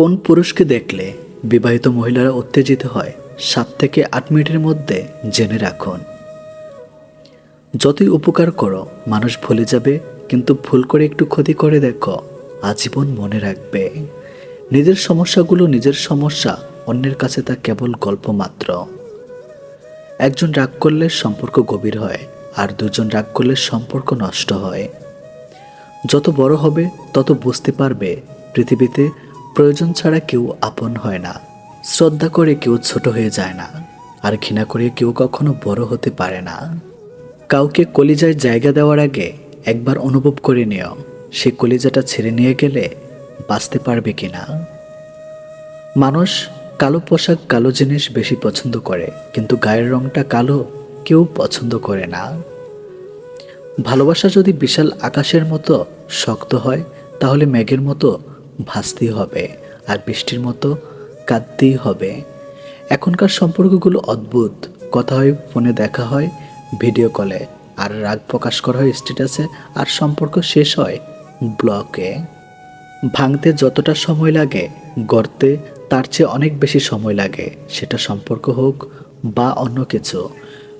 কোন পুরুষকে দেখলে বিবাহিত মহিলারা উত্তেজিত হয়, সাত থেকে আট মিনিটের মধ্যে জেনে রাখুন। যতই উপকার করো, মানুষ ভুলে যাবে, কিন্তু ভুল করে একটু ক্ষতি করে দেখো, আজীবন মনে রাখবে। নিজের সমস্যাগুলো নিজের সমস্যা, অন্যের কাছে তা কেবল গল্প মাত্র। একজন রাগ করলে সম্পর্ক গভীর হয়, আর দুজন রাগ করলে সম্পর্ক নষ্ট হয়। যত বড় হবে, তত বুঝতে পারবে পৃথিবীতে প্রয়োজন ছাড়া কেউ আপন হয় না। শ্রদ্ধা করে কেউ ছোট হয়ে যায় না, আর ঘৃণা করে কেউ কখনো বড় হতে পারে না। কাউকে কলিজায় জায়গা দেওয়ার আগে একবার অনুভব করে নিও, সে কলিজাটা ছেড়ে নিয়ে গেলে বাঁচতে পারবে কিনা। মানুষ কালো পোশাক কালো জিনিস বেশি পছন্দ করে, কিন্তু গায়ের রংটা কালো কেউ পছন্দ করে না। ভালোবাসা যদি বিশাল আকাশের মতো শক্ত হয়, তাহলে মেঘের মতো ভাসতেই হবে আর বৃষ্টির মতো কাঁদতেই হবে। এখনকার সম্পর্কগুলো অদ্ভুত। কথা হয়, ফোনে দেখা হয়, ভিডিও কলে। আর রাগ প্রকাশ করা হয় স্ট্যাটাসে। আর সম্পর্ক শেষ হয় ব্লকে। ভাঙতে যতটা সময় লাগে, গড়তে তার চেয়ে অনেক বেশি সময় লাগে। সেটা সম্পর্ক হোক বা অন্য কিছু।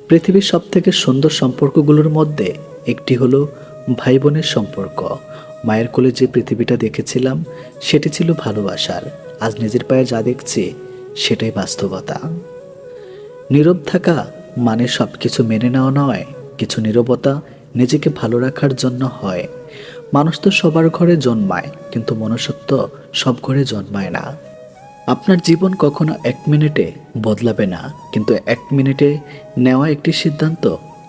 পৃথিবীর সবথেকে সুন্দর সম্পর্কগুলোর মধ্যে একটি হলো ভাই বোনের সম্পর্ক। মায়ের কোলে যে পৃথিবীটা দেখেছিলাম, সেটি ছিল ভালোবাসার। আজ নিজের পায়ে যা দেখছি, সেটাই বাস্তবতা। নীরব থাকা মানে সব কিছু মেনে নেওয়া নয়, কিছু নীরবতা নিজেকে ভালো রাখার জন্য হয়। মানুষ তো সবার ঘরে জন্মায়, কিন্তু মনুষ্যত্ব সব ঘরে জন্মায় না। আপনার জীবন কখনো এক মিনিটে বদলাবে না, কিন্তু এক মিনিটে নেওয়া একটি সিদ্ধান্ত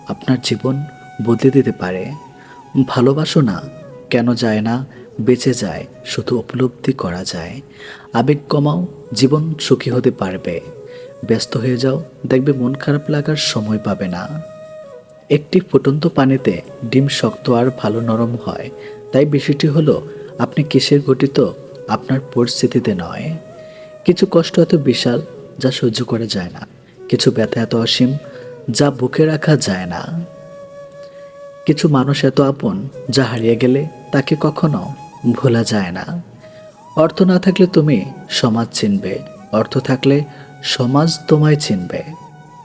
আপনার জীবন বদলে দিতে পারে। ভালোবাসো না কেন যায় না? বেঁচে যায়, শুধু উপলব্ধি করা যায়। আবেগ কমাও, জীবন সুখী হতে পারবে। ব্যস্ত হয়ে যাও, দেখবে মন খারাপ লাগার সময় পাবে না। একটি ফুটন্ত পানিতে ডিম শক্ত আর ভালো নরম হয়, তাই বিষয়টি হলো, আপনি কিসের গঠিত? আপনার পরিস্থিতিতে নয়। কিছু কষ্ট এত বিশাল, যা সহ্য করা যায় না। কিছু ব্যথা এত অসীম, যা বুকে রাখা যায় না। কিছু মানুষ এত আপন, যা হারিয়ে গেলে তাকে কখনো ভোলা যায় না। অর্থ না থাকলে তুমি সমাজ চিনবে, অর্থ থাকলে সমাজ তোমায় চিনবে।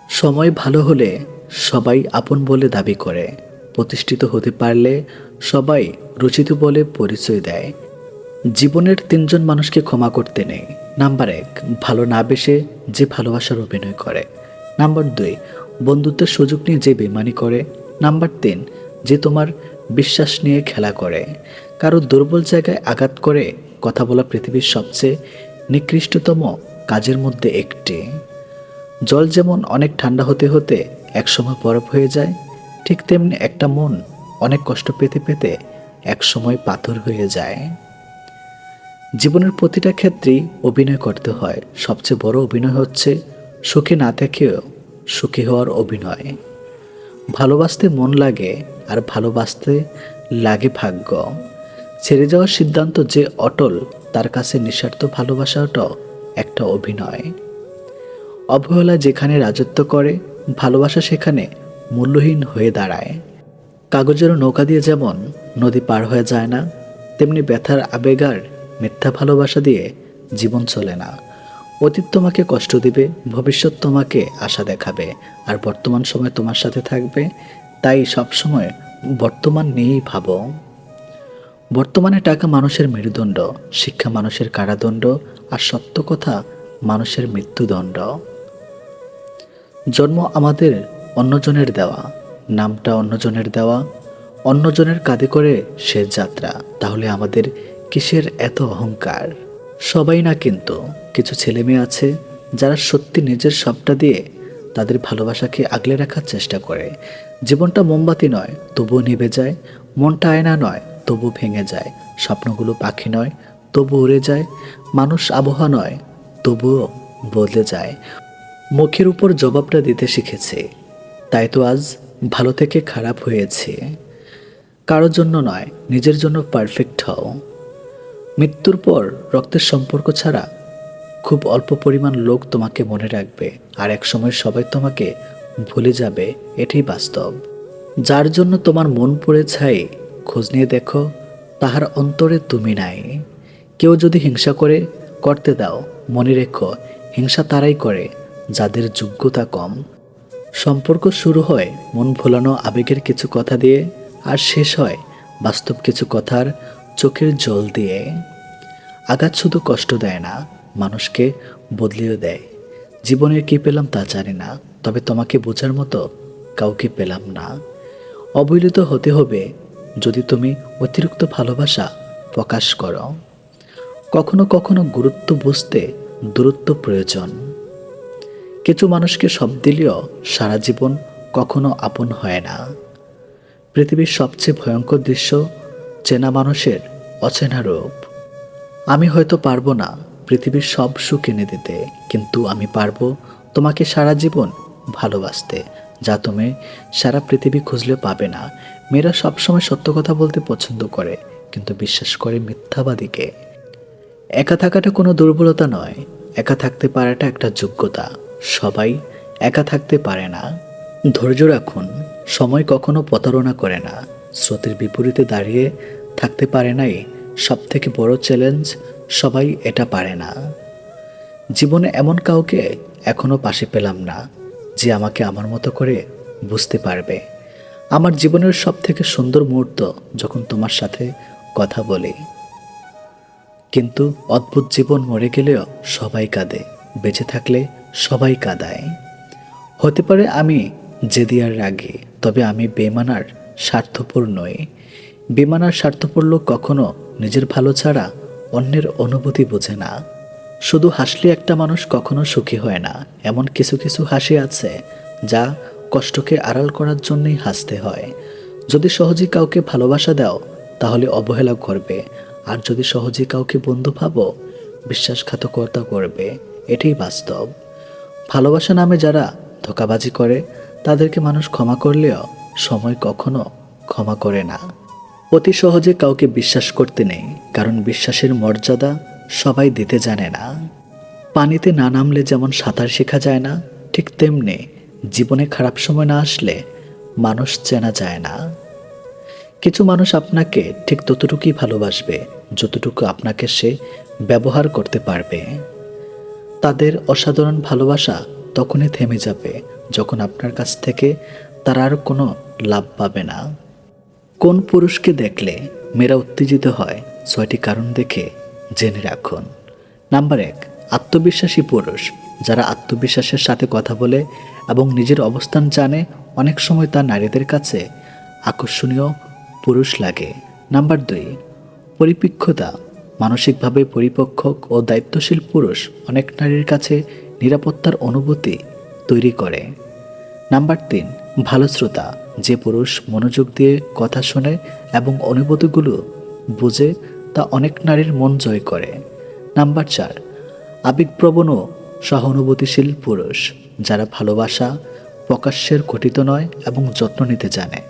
সময় ভালো হলে সবাই আপন বলে দাবি করে, প্রতিষ্ঠিত হতে পারলে সবাই রচিত বলে পরিচয় দেয়। জীবনের তিনজন মানুষকে ক্ষমা করতে নেই। নাম্বার এক, ভালো না বেসে যে ভালোবাসার অভিনয় করে। নাম্বার দুই, বন্ধুত্বের সুযোগ নিয়ে যে বেমানি করে। নাম্বার তিন যে তোমার বিশ্বাস নিয়ে খেলা করে, কারও দুর্বল জায়গায় আঘাত করে কথা বলা পৃথিবীর সবচেয়ে নিকৃষ্টতম কাজের মধ্যে একটি। জল যেমন অনেক ঠান্ডা হতে হতে একসময় বরফ হয়ে যায়, ঠিক তেমনি একটা মন অনেক কষ্ট পেতে পেতে একসময় পাথর হয়ে যায়। জীবনের প্রতিটা ক্ষেত্রেই অভিনয় করতে হয়। সবচেয়ে বড় অভিনয় হচ্ছে সুখে না থেকেও সুখী হওয়ার অভিনয়। ভালোবাসতে মন লাগে আর ভালোবাসতে লাগে ভাগ্য। ছেড়ে যাওয়ার সিদ্ধান্ত যে অটল, তার কাছে নিঃস্বার্থ ভালোবাসাটাও একটা অভিনয়। অবহেলা যেখানে রাজত্ব করে, ভালোবাসা সেখানে মূল্যহীন হয়ে দাঁড়ায়। কাগজের নৌকা দিয়ে যেমন নদী পার হয়ে যায় না, তেমনি ব্যথার আবেগার মিথ্যা ভালোবাসা দিয়ে জীবন চলে না। অতীত তোমাকে কষ্ট দিবে, ভবিষ্যৎ তোমাকে আশা দেখাবে, আর বর্তমান সময় তোমার সাথে থাকবে তাই সবসময় বর্তমান নিয়েই ভাবো। বর্তমানে টাকা মানুষের মেরুদণ্ড, শিক্ষা মানুষের কারাদণ্ড, আর সত্য কথা মানুষের মৃত্যুদণ্ড। জন্ম আমাদের অন্যজনের দেওয়া, নামটা অন্যজনের দেওয়া, অন্যজনের কাঁধে করে শেষ যাত্রা, তাহলে আমাদের কিসের এত অহংকার? সবাই না কিন্তু, কিছু ছেলে মেয়ে আছে, যারা সত্যি নিজের সবটা দিয়ে তাদের ভালোবাসাকে আগলে রাখার চেষ্টা করে জীবনটা মোমবাতি নয়, তবুও নিভে যায়। মনটা আয়না নয় তবু ভেঙে যায়। স্বপ্নগুলো পাখি নয় তবু উড়ে যায়। মানুষ আবহাওয়া নয়, তবুও বদলে যায়। মুখের উপর জবাবটা দিতে শিখেছে। তাই তো আজ ভালো থেকে খারাপ হয়েছে। কারোর জন্য নয়, নিজের জন্য পারফেক্ট হও। মৃত্যুর পর রক্তের সম্পর্ক ছাড়া খুব অল্প পরিমাণ লোক তোমাকে মনে রাখবে। আর এক সময় সবাই তোমাকে ভুলে যাবে এটাই বাস্তব। যার জন্য তোমার মন পড়ে ছাই, খোঁজ নিয়ে দেখো, তাহার অন্তরে তুমি নাই। কেউ যদি হিংসা করে, করতে দাও, মনে রেখো, হিংসা তারাই করে, যাদের যোগ্যতা কম। সম্পর্ক শুরু হয় মন ভোলানো আবেগের কিছু কথা দিয়ে, আর শেষ হয় বাস্তব কিছু কথার চোখের জল দিয়ে। আঘাত শুধু কষ্ট দেয় না, মানুষকে বদলিয়ে দেয়। জীবনের কি পেলাম তা জানি না। তবে তোমাকে বোঝার মতো কাউকে পেলাম না। অবহেলিত হতে হবে যদি তুমি অতিরিক্ত ভালোবাসা প্রকাশ করো। কখনো কখনো গুরুত্ব বুঝতে দূরত্ব প্রয়োজন। কিছু মানুষকে সব দিলেও সারা জীবন কখনো আপন হয় না। পৃথিবীর সবচেয়ে ভয়ঙ্কর দৃশ্য চেনা মানুষের অচেনা রূপ। আমি হয়তো পারব না পৃথিবীর সব সুখ এনে দিতে, কিন্তু আমি পারব তোমাকে সারা জীবন ভালোবাসতে, যা তুমি সারা পৃথিবী খুঁজলেও পাবে না। মেয়েরা সবসময় সত্য কথা বলতে পছন্দ করে, কিন্তু বিশ্বাস করে মিথ্যাবাদীকে। একা থাকাটা কোনো দুর্বলতা নয়। একা থাকতে পারাটা একটা যোগ্যতা। সবাই একা থাকতে পারে না। ধৈর্য রাখুন। সময় কখনো প্রতারণা করে না। স্রোতের বিপরীতে দাঁড়িয়ে থাকতে পারে নাই। সব থেকে বড় চ্যালেঞ্জ সবাই এটা পারে না। জীবনে এমন কাউকে এখনও পাশে পেলাম না। যে আমাকে আমার মতো করে বুঝতে পারবে। আমার জীবনের সব থেকে সুন্দর মুহূর্ত যখন তোমার সাথে কথা বলি। কিন্তু অদ্ভুত জীবন মরে গেলেও সবাই কাঁদে, বেঁচে থাকলে সবাই কাঁদায়। হতে পারে আমি জেদিয়ার রাগী, তবে আমি বেমানার স্বার্থপর নই। বেমানার স্বার্থপর লোক কখনো নিজের ভালো ছাড়া অন্যের অনুভূতি বোঝে না। শুধু হাসলে একটা মানুষ কখনো সুখী হয় না। এমন কিছু কিছু হাসি আছে, যা কষ্টকে আড়াল করার জন্যই হাসতে হয়। যদি সহজে কাউকে ভালোবাসা দাও, তাহলে অবহেলা করবে। আর যদি সহজে কাউকে বন্ধু ভাবো, বিশ্বাসঘাতকতা করবে। এটাই বাস্তব। ভালোবাসা নামে যারা ধোকাবাজি করে, তাদেরকে মানুষ ক্ষমা করলেও সময় কখনো ক্ষমা করে না। অতি সহজে কাউকে বিশ্বাস করতে নেই, কারণ বিশ্বাসের মর্যাদা সবাই দিতে জানে না। পানিতে না নামলে যেমন সাঁতার শেখা যায় না, ঠিক তেমনি জীবনে খারাপ সময় না আসলে মানুষ চেনা যায় না। কিছু মানুষ আপনাকে ঠিক ততটুকুই ভালোবাসবে, যতটুকু আপনাকে সে ব্যবহার করতে পারবে। তাদের অসাধারণ ভালোবাসা তখনই থেমে যাবে, যখন আপনার কাছ থেকে তারা আর কোনো লাভ পাবে না। কোন পুরুষকে দেখলে মেয়েরা উত্তেজিত হয়, ছয়টি কারণ দেখে জেনে রাখুন। নাম্বার এক, আত্মবিশ্বাসী পুরুষ। যারা আত্মবিশ্বাসের সাথে কথা বলে এবং নিজের অবস্থান জানে, অনেক সময় তা নারীদের কাছে আকর্ষণীয় পুরুষ লাগে। নাম্বার দুই, পরিপক্কতা। মানসিকভাবে পরিপক্ক ও দায়িত্বশীল পুরুষ অনেক নারীর কাছে নিরাপত্তার অনুভূতি তৈরি করে। নাম্বার তিন, ভালো শ্রোতা। যে পুরুষ মনোযোগ দিয়ে কথা শোনে এবং অনুভূতিগুলো বুঝে তা অনেক নারীর মন জয় করে। নাম্বার চার আবেগপ্রবণ ও সহানুভূতিশীল পুরুষ, যারা ভালোবাসা প্রকাশ্যের গঠিত নয় এবং যত্ন নিতে জানে।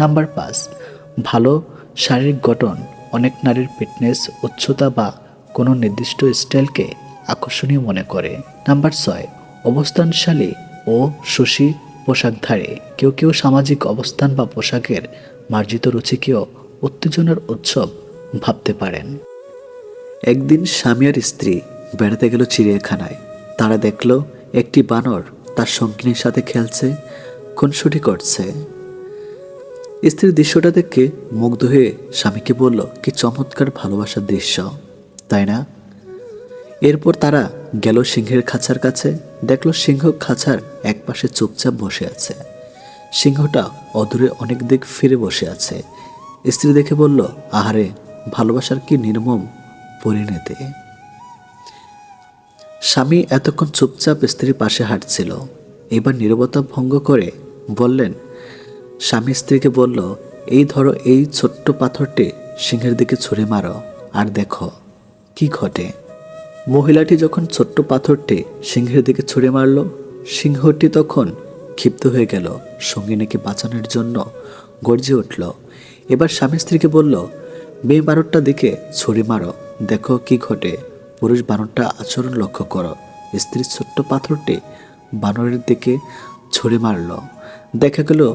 নাম্বার পাঁচ, ভালো শারীরিক গঠন অনেক নারীর ফিটনেস, উচ্চতা বা কোনো নির্দিষ্ট স্টাইলকে আকর্ষণীয় মনে করে। নাম্বার ছয়, অবস্থানশালী ও সুশী পোশাকধারী। কেউ কেউ সামাজিক অবস্থান বা পোশাকের মার্জিত রুচিকেও উত্তেজনার উৎসব ভাবতে পারেন। একদিন স্বামী আর স্ত্রী বেড়াতে গেল চিড়িয়াখানায়। তারা দেখল একটি বানর তার সঙ্গিনীর সাথে খেলছে, খুনসুটি করছে। স্ত্রীর দৃশ্যটা দেখে মুগ্ধ হয়ে স্বামীকে বলল, কি চমৎকার ভালোবাসার দৃশ্য। তাই না? এরপর তারা গেল সিংহের খাঁচার কাছে, দেখল সিংহ খাঁচার একপাশে চুপচাপ বসে আছে। সিংহটা অদূরে অনেক দিক ফিরে বসে আছে। স্ত্রী দেখে বলল, আহারে ভালোবাসার কি নির্মম পরিণতি? স্বামী এতক্ষণ চুপচাপ স্ত্রীর পাশে হাঁটছিল। এবার নীরবতা ভঙ্গ করে বললেন, স্বামী স্ত্রীকে বলল, এই ধরো এই ছোট্ট পাথরটি সিংহের দিকে ছুঁড়ে মারো আর দেখো কি ঘটে। মহিলাটি যখন ছোট্ট পাথরটি সিংহের দিকে ছুঁড়ে মারল, সিংহটি তখন ক্ষিপ্ত হয়ে গেল। সঙ্গিনীকে বাঁচানোর জন্য গর্জে উঠল। এবার স্বামী স্ত্রীকে বলল মেয়ে বানরটা দিকে ছুরি মারো। দেখো কি ঘটে। পুরুষ বানরটা আচরণ লক্ষ্য করো। স্ত্রীর ছোট্ট পাথরটি বানরের দিকে ছুরি মারল। দেখা গেল,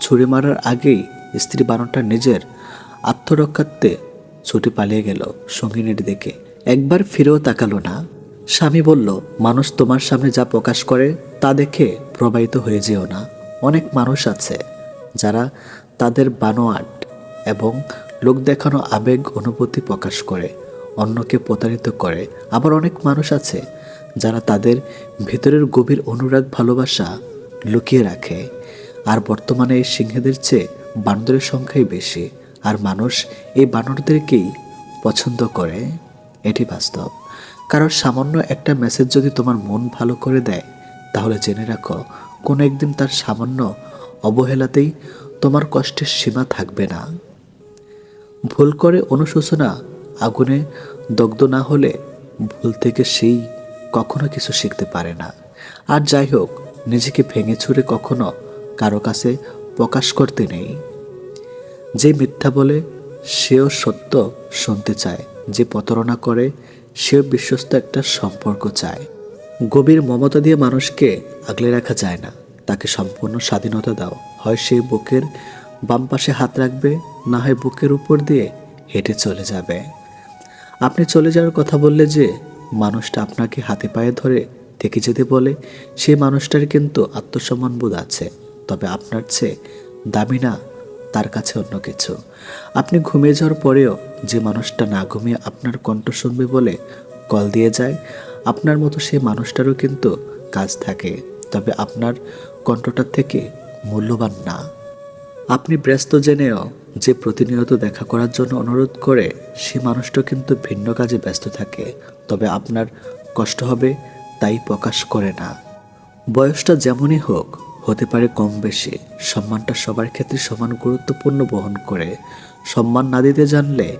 ছুরি মারার আগেই স্ত্রী বানরটা নিজের আত্মরক্ষার্থে ছুটি পালিয়ে গেল সঙ্গিনীর দিকে। একবার ফিরেও তাকালো না। স্বামী বলল, মানুষ তোমার সামনে যা প্রকাশ করে তা দেখে প্রবাহিত হয়ে যেও না। অনেক মানুষ আছে যারা তাদের বানোয়াট এবং লোক দেখানো আবেগ, অনুভূতি প্রকাশ করে, অন্যকে প্রতারিত করে। আবার অনেক মানুষ আছে যারা তাদের ভিতরের গভীর অনুরাগ, ভালোবাসা লুকিয়ে রাখে। আর বর্তমানে এই সিংহেদের চেয়ে বানরের সংখ্যাই বেশি। আর মানুষ এই বানরদেরকেই পছন্দ করে। এটি বাস্তব। কারণ সামান্য একটা মেসেজ যদি তোমার মন ভালো করে দেয়, তাহলে জেনে রাখো, কোনো একদিন তার সামান্য অবহেলাতেই তোমার কষ্টের সীমা থাকবে না। ভুল করে অনুশোচনা, আগুনে দগ্ধ না হলে ভুল থেকে সেই কখনো কিছু শিখতে পারে না। আর যাই হোক, নিজেকে ভেঙে ছুড়ে কখনো কারও কাছে প্রকাশ করতে নেই। যে মিথ্যা বলে, সেও সত্য শুনতে চায়। যে প্রতারণা করে, সেও বিশ্বস্ত একটা সম্পর্ক চায়। গভীর মমতা দিয়ে মানুষকে আগলে রাখা যায় না। তাকে সম্পূর্ণ স্বাধীনতা দাও। হয় সে বুকের বাম পাশে হাত রাখবে, না হয় বুকের উপর দিয়ে হেঁটে চলে যাবে। আপনি চলে যাওয়ার কথা বললে যে মানুষটা আপনাকে হাতে পায়ে ধরে থেকে যেতে বলে সেই মানুষটার কিন্তু আত্মসম্মান বোধ আছে, তবে আপনার চেয়ে দামি না, তার কাছে অন্য কিছু। আপনি ঘুমিয়ে যাওয়ার পরেও যে মানুষটা না ঘুমিয়ে আপনার কণ্ঠ শুনবে বলে কল দিয়ে যায়, আপনার মতো সেই মানুষটারও কিন্তু কাজ থাকে, তবে আপনার কণ্ঠটার থেকে মূল্যবান না। আপনি ব্যস্ত জেনেও যে প্রতিনিয়ত দেখা করার জন্য অনুরোধ করে সে মানুষটা কিন্তু ভিন্ন কাজে ব্যস্ত থাকে। তবে আপনার কষ্ট হবে তাই প্রকাশ করে না। বয়সটা যেমনই হোক, হতে পারে কম বেশি, সম্মানটা সবার ক্ষেত্রে সমান গুরুত্বপূর্ণ বহন করে। সম্মান না দিতে জানলে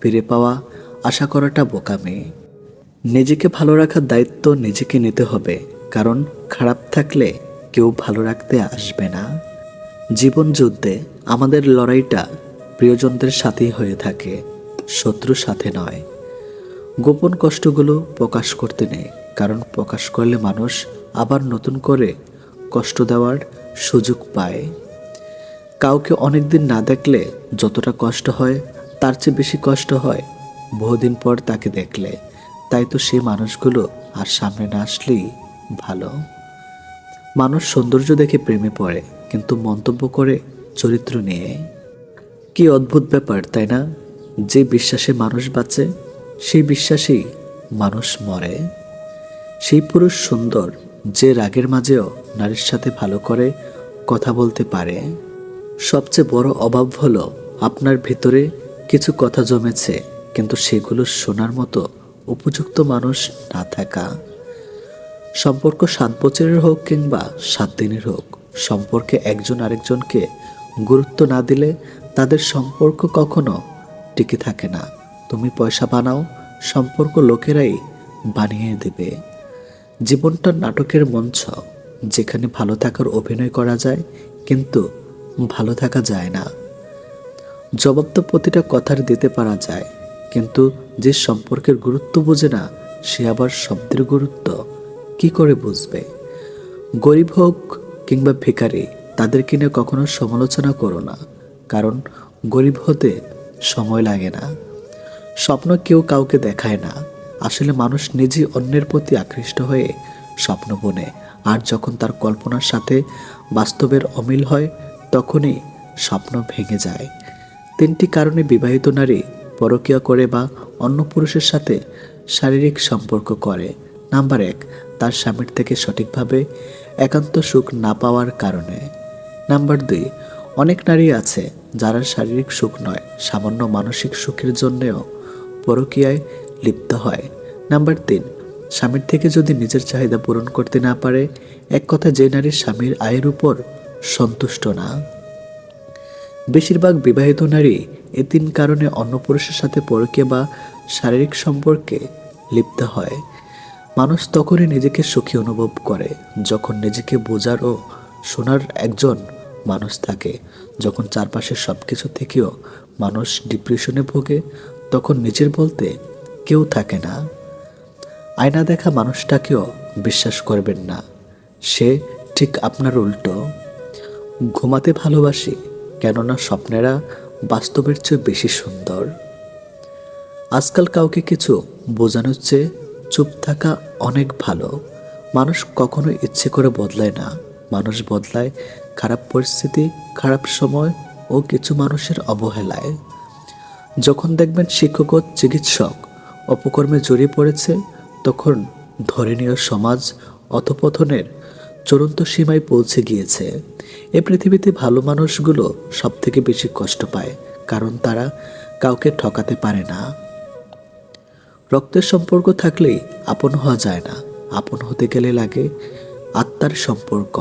ফিরে পাওয়া আশা করাটা বোকামি। নিজেকে ভালো রাখার দায়িত্ব নিজেকে নিতে হবে, কারণ খারাপ থাকলে কেউ ভালো রাখতে আসবে না। জীবন যুদ্ধে আমাদের লড়াইটা প্রিয়জনদের সাথেই হয়ে থাকে, শত্রুর সাথে নয়। গোপন কষ্টগুলো প্রকাশ করতে নেই, কারণ প্রকাশ করলে মানুষ আবার নতুন করে কষ্ট দেওয়ার সুযোগ পায়। কাউকে অনেকদিন না দেখলে যতটা কষ্ট হয়, তার চেয়ে বেশি কষ্ট হয় বহুদিন পর তাকে দেখলে। তাই তো সেই মানুষগুলো আর সামনে না আসলেই ভালো। মানুষ সৌন্দর্য দেখে প্রেমে পড়ে কিন্তু মন্তব্য করে চরিত্র নিয়ে। কি অদ্ভুত ব্যাপার, তাই না? যে বিশ্বাসে মানুষ বাঁচে, সেই বিশ্বাসেই মানুষ মরে। সেই পুরুষ সুন্দর যে রাগের মাঝেও নারীর সাথে ভালো করে কথা বলতে পারে। সবচেয়ে বড় অভাব হলো আপনার ভিতরে কিছু কথা জমেছে, কিন্তু সেগুলো শোনার মতো উপযুক্ত মানুষ না থাকা। সম্পর্ক সাত বছরের হোক কিংবা সাত দিনের হোক সম্পর্কে একজন আরেকজনকে গুরুত্ব না দিলে তাদের সম্পর্ক কখনো টিকে থাকে না। তুমি পয়সা বানাও, সম্পর্ক লোকেরাই বানিয়ে দেবে। জীবনটা নাটকের মঞ্চ, যেখানে ভালো থাকার অভিনয় করা যায় কিন্তু ভালো থাকা যায় না। জবাব তো প্রতিটা কথার দিতে পারা যায়, কিন্তু যে সম্পর্কের গুরুত্ব বোঝে না, সে আবার শব্দের গুরুত্ব কি করে বুঝবে? গরিব হোক কিংবা ভিখারি তাদেরকে নিয়ে কখনো সমালোচনা করো না, কারণ গরিব হতে সময় লাগে না। স্বপ্ন কেউ কাউকে দেখায় না। আসলে মানুষ নিজে অন্যের প্রতি আকৃষ্ট হয়ে স্বপ্ন বনে। আর যখন তার কল্পনার সাথে বাস্তবের অমিল হয়, তখনই স্বপ্ন ভেঙে যায়। তিনটি কারণে বিবাহিত নারী পরকীয়া করে বা অন্য পুরুষের সাথে শারীরিক সম্পর্ক করে। নাম্বার এক, তার স্বামীর থেকে সঠিকভাবে একান্ত সুখ না পাওয়ার কারণে। নাম্বার দুই, অনেক নারী আছে যারা শারীরিক সুখ নয়, সামান্য মানসিক সুখের জন্যেও পরকীয়ায় লিপ্ত হয়। নাম্বার তিন, স্বামীর থেকে যদি নিজের চাহিদা পূরণ করতে না পারে, এক কথা যে নারীর স্বামীর আয়ের উপর সন্তুষ্ট না। বেশিরভাগ বিবাহিত নারী এ তিন কারণে অন্য পুরুষের সাথে পরকে বা শারীরিক সম্পর্কে লিপ্ত হয়। মানুষ তখনই নিজেকে সুখী অনুভব করে, যখন নিজেকে বোঝার ও শোনার একজন মানুষ থাকে। যখন চারপাশের সব কিছু থেকেও মানুষ ডিপ্রেশনে ভোগে, তখন নিজের বলতে কেউ থাকে না। আয়না দেখা মানুষটাকেও বিশ্বাস করবেন না। সে ঠিক আপনার উল্টো। ঘুমাতে ভালোবাসি, কেননা স্বপ্নেরা বাস্তবের চেয়ে বেশি সুন্দর। আজকাল কাউকে কিছু বোঝানোর চেয়ে চুপ থাকা অনেক ভালো। মানুষ কখনো ইচ্ছে করে বদলায় না। মানুষ বদলায় খারাপ পরিস্থিতি, খারাপ সময় ও কিছু মানুষের অবহেলায়। যখন দেখবেন শিক্ষক চিকিৎসক অপকর্মে জড়িয়ে পড়েছে, তখন ধরনীয় সমাজ অধপতনের চূড়ান্ত সীমায় পৌঁছে গিয়েছে। এ পৃথিবীতে ভালো মানুষগুলো সব থেকে বেশি কষ্ট পায়, কারণ তারা কাউকে ঠকাতে পারে না। রক্তের সম্পর্ক থাকলেই আপন হওয়া যায় না। আপন হতে গেলে লাগে আত্মার সম্পর্ক।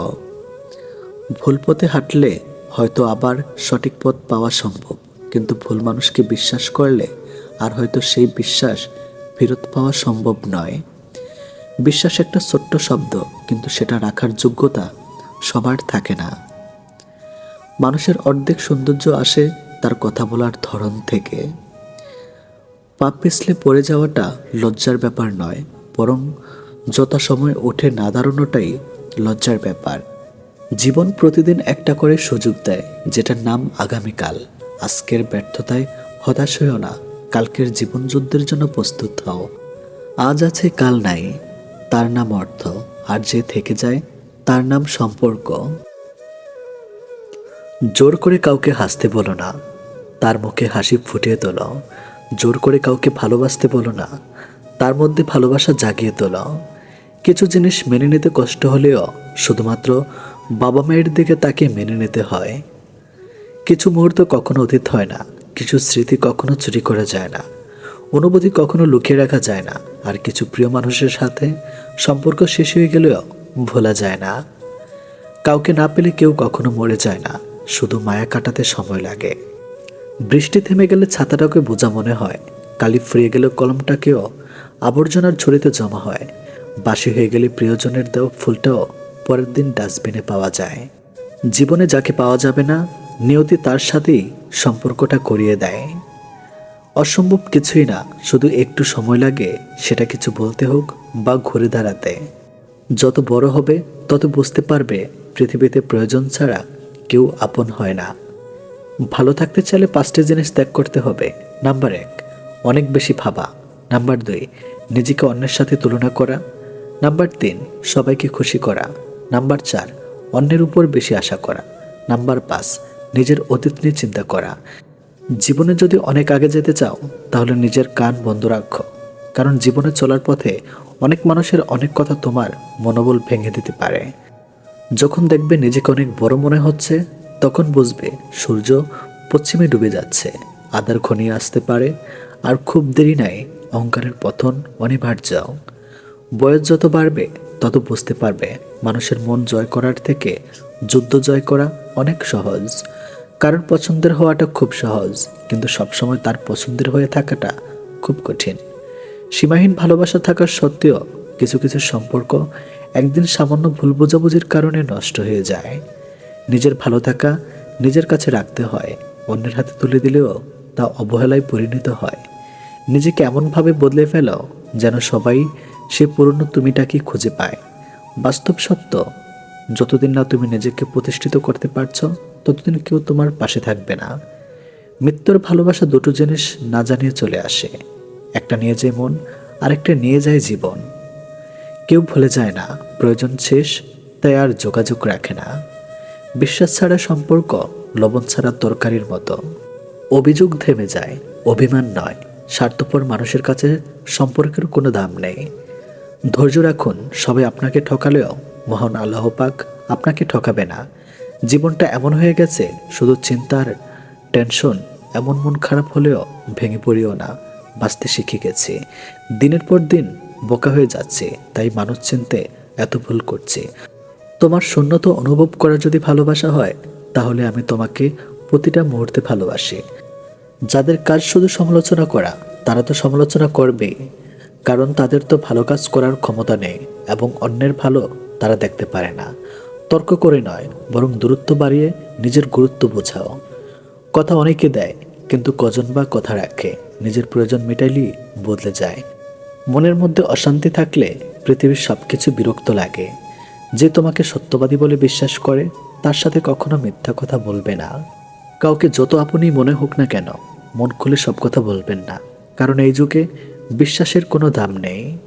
ভুল পথে হাঁটলে হয়তো আবার সঠিক পথ পাওয়া সম্ভব, কিন্তু ভুল মানুষকে বিশ্বাস করলে আর হয়তো সেই বিশ্বাস ফেরত পাওয়া সম্ভব নয়। বিশ্বাস একটা ছোট্ট শব্দ, কিন্তু সেটা রাখার যোগ্যতা সবার থাকে না। মানুষের অর্ধেক সৌন্দর্য আসে তার কথা বলার ধরন থেকে। পা পিছলে পড়ে যাওয়াটা লজ্জার ব্যাপার নয়, বরং যথাসময় ওঠে না দাঁড়ানোটাই লজ্জার ব্যাপার। জীবন প্রতিদিন একটা করে সুযোগ দেয়, যেটার নাম আগামীকাল। আজকের ব্যর্থতায় হতাশ হইও না, কালকের জীবন যুদ্ধের জন্য প্রস্তুত হও। আজ আছে, কাল নাই, তার নাম অর্থ, আর যে থেকে যায়, তার নাম সম্পর্ক। জোর করে কাউকে হাসতে বলো না, তার মুখে হাসি ফুটিয়ে তোলো। জোর করে কাউকে ভালোবাসতে বলো না। তার মধ্যে ভালোবাসা জাগিয়ে তোলো। কিছু জিনিস মেনে নিতে কষ্ট হলেও শুধুমাত্র বাবা মায়ের দিকে তাকে মেনে নিতে হয়। কিছু মুহূর্ত কখনো অতীত হয় না, কিছু স্মৃতি কখনো চুরি করা যায় না। অনুভূতি কখনো লুকিয়ে রাখা যায় না, আর কিছু প্রিয় মানুষের সাথে সম্পর্ক শেষ হয়ে গেলেও ভোলা যায় না। কাউকে না পেলে কেউ কখনো মরে যায় না, শুধু মায়া কাটাতে সময় লাগে। বৃষ্টি থেমে গেলে ছাতাটাকে বোঝা মনে হয়। কালি ফুরিয়ে গেলে কলমটাকেও আবর্জনার ঝুড়িতে জমা হয়। বাসি হয়ে গেলে প্রিয়জনের দেওয়া ফুলটাও পরের দিন ডাস্টবিনে পাওয়া যায়। জীবনে যাকে পাওয়া যাবে না, নিয়তি তার সাথেই সম্পর্কটা করিয়ে দেয়। অসম্ভব কিছুই না, শুধু একটু সময় লাগে, সেটা কিছু বলতে হোক বা ঘুরে দাঁড়াতে। যত বড় হবে, তত বুঝতে পারবে পৃথিবীতে প্রয়োজন ছাড়া কেউ আপন হয় না। ভালো থাকতে চাইলে পাঁচটি জিনিস ত্যাগ করতে হবে। নাম্বার এক, অনেক বেশি ভাবা। নাম্বার দুই, নিজেকে অন্যের সাথে তুলনা করা। নাম্বার তিন, সবাইকে খুশি করা। নাম্বার চার, অন্যের উপর বেশি আশা করা। নাম্বার পাঁচ, নিজের অতীত নিয়ে চিন্তা করা। জীবনে যদি অনেক আগে যেতে চাও, তাহলে নিজের কান বন্ধ রাখো। কারণ জীবনে চলার পথে অনেক মানুষের অনেক কথা তোমার মনোবল ভেঙে দিতে পারে। যখন দেখবে নিজেকে অনেক বড় মনে হচ্ছে তখন বুঝবে সূর্য পশ্চিমে ডুবে যাচ্ছে। আদার ঘনিয়ে আসতে পারে, আর খুব দেরি নাই অহংকারের পতন অনিবার্য। বয়স যত বাড়বে, তত বুঝতে পারবে মানুষের মন জয় করার থেকে যুদ্ধ জয় করা অনেক সহজ। কারণ পছন্দের হওয়াটা খুব সহজ, কিন্তু সবসময় তার পছন্দের হয়ে থাকাটা খুব কঠিন। সীমাহীন ভালোবাসা থাকা সত্ত্বেও কিছু কিছু সম্পর্ক একদিন সামান্য ভুল বোঝাবুঝির কারণে নষ্ট হয়ে যায়। নিজের ভালো থাকা নিজের কাছে রাখতে হয়। অন্যের হাতে তুলে দিলেও তা অবহেলায় পরিণত হয়। নিজেকে এমনভাবে বদলে ফেলো যেন সবাই সে পুরনো তুমিটাকে খুঁজে পায়। বাস্তব সত্য, যতদিন না তুমি নিজেকে প্রতিষ্ঠিত করতে পারছ, ততদিন কেউ তোমার পাশে থাকবে না। মৃত্যুর ভালোবাসা দুটো জিনিস না জানিয়ে চলে আসে। একটা নিয়ে যায় মন, আরেকটা নিয়ে যায় জীবন। কেউ ভুলে যায় না, প্রয়োজন শেষ, তাই আর যোগাযোগ রাখে না। বিশ্বাস ছাড়া সম্পর্ক, লবণ ছাড়া তরকারির মতো। অভিযোগ থেমে যায়, অভিমান নয়। স্বার্থপর মানুষের কাছে সম্পর্কের কোনো দাম নেই। ধৈর্য রাখুন সবাই আপনাকে ঠকালেও, মহান আল্লাহ পাক আপনাকে ঠকাবে না। জীবনটা এমন হয়ে গেছে, শুধু চিন্তার টেনশন, এমন মন খারাপ হলেও ভেঙে পড়িও না। বাঁচতে শিখে গেছি। দিনের পর দিন বোকা হয়ে যাচ্ছে, তাই মানুষ চিনতে এত ভুল করছে। তোমার শূন্যত অনুভব করা যদি ভালোবাসা হয়, তাহলে আমি তোমাকে প্রতিটা মুহূর্তে ভালোবাসি। যাদের কাজ শুধু সমালোচনা করা, তারা তো সমালোচনা করবেই কারণ তাদের তো ভালো কাজ করার ক্ষমতা নেই, এবং অন্যের ভালো তারা দেখতে পারে না। তর্ক করে নয়, বরং দূরত্ব বাড়িয়ে নিজের গুরুত্ব বোঝাও। কথা অনেকে দেয়, কিন্তু কজন বা কথা রাখে, নিজের প্রয়োজন মেটাইলি বদলে যায়। মনের মধ্যে অশান্তি থাকলে পৃথিবীর সব কিছু বিরক্ত লাগে। যে তোমাকে সত্যবাদী বলে বিশ্বাস করে, তার সাথে কখনো মিথ্যা কথা বলবে না। কাউকে যত আপনি মনে হোক না কেন, মন খুলে সব কথা বলবেন না। কারণ এই যুগে বিশ্বাসের কোনো দাম নেই।